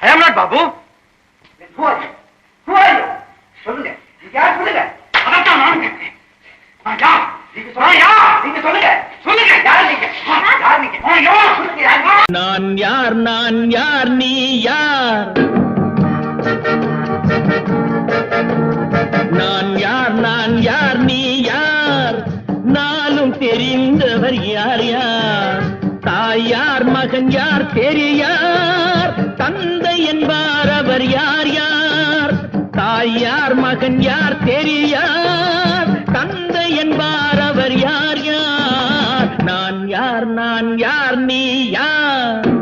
I am not Babu Who are you? Who are you? சொல்லுங்க. நீங்க யார் சொல்லுங்க? அதான் நான் கேட்கிறேன். நான் யார்? நீங்க நான் சொல்லுங்க யார்? நீங்க சொல்லுங்க. சொல்லுங்க. யார் நீங்க? யார் நீங்க? நான் யார்? சொல்லுங்க யார் நான் யார்? நான் யார்? நீ யார்? நான் யார்? நான் யார்? நீ யார்? நாளும் தெரிந்தவர் யார் யார்? தாய் யார் மகன் யார் பெரியார்? தந்தை என்பார் அவர் யார் யார்? தாய் யார் மகன் யார் பெரியார்? தந்தை என்பார் அவர் யார் யார்? நான் யார் நான் யார் நீ யார்?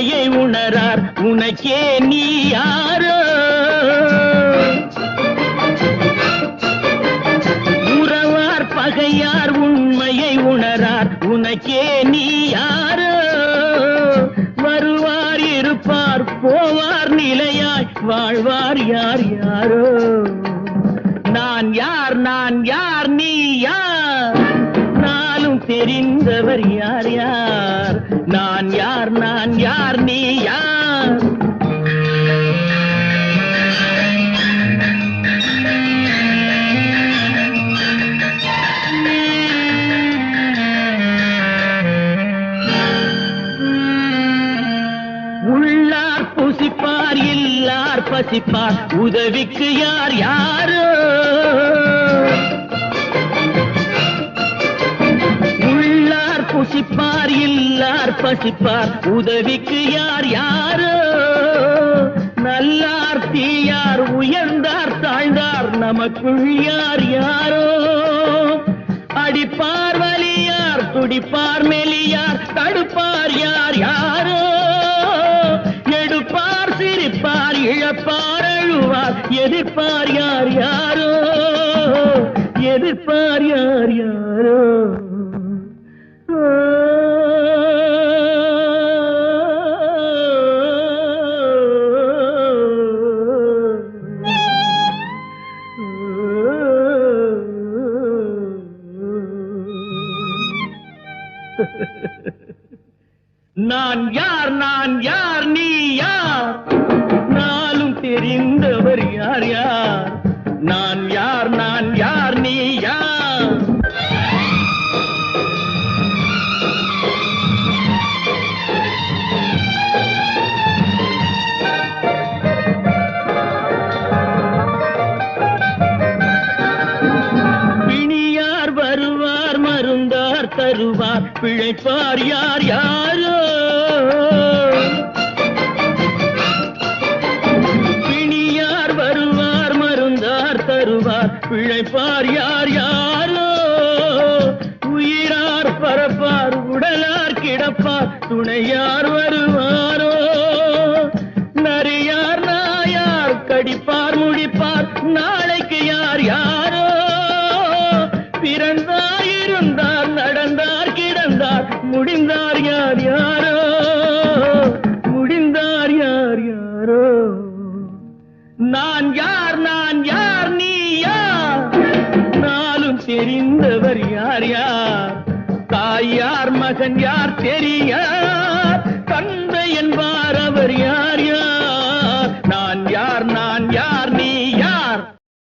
உண்மையை உணரார். உனக்கே நீ யாரோ? உறவார் பகையார் உண்மையை உணரார். உனக்கே நீ யாரோ? வருவார் இருப்பார் போவார் நிலையாய். வாழ்வார் யார் யாரோ? நான் யார் நான் யார் நீ யார்? தெரிந்தவர் யார் யார்? நான் யார் நான் யார் நீ யார்? உள்ளார் புசிப்பார் இல்லார் பசிப்பார். உதவிக்கு யார் யாரோ? பசிப்பார் இல்லார் பசிப்பார். உதவிக்கு யார் யாரோ? நல்லார் தீயார் உயர்ந்தார் தாழ்ந்தார். நமக்குள் யார் யாரோ? அடிப்பார் வலியார் துடிப்பார் மெலியார். தடுப்பார் யார் யாரோ? எடுப்பார் சிரிப்பார் இழப்பார் அழுவார். எதிர்ப்பார் யார் யாரோ? எதிர்ப்பார் யார் யாரோ? நான் யார்? நான் யார்? நீ யார்? நாளும் தெரிந்தவர் யார் யார்? நான் யார்? நான் யார்? நீ யார்? பிணியார் வருவார் மருந்தார் தருவார் பிழைப்பார் யார் யாரோ? பிணியார் வருவார் மருந்தார் தருவார் பிழைப்பார் யார் யாரோ? உயிரார் பரப்பார் உடலார் கிடப்பார் துணையார் வருவாரோ? நரியார் நாயார் கடிப்பார் முடிப்பார் நாளைக்கு யார் யாரோ? பிறந்தார் இருந்தார் நடந்தார் கிடந்தார் முடிந்தார் யார் யாரோ? தாய் யார் மகன் யார்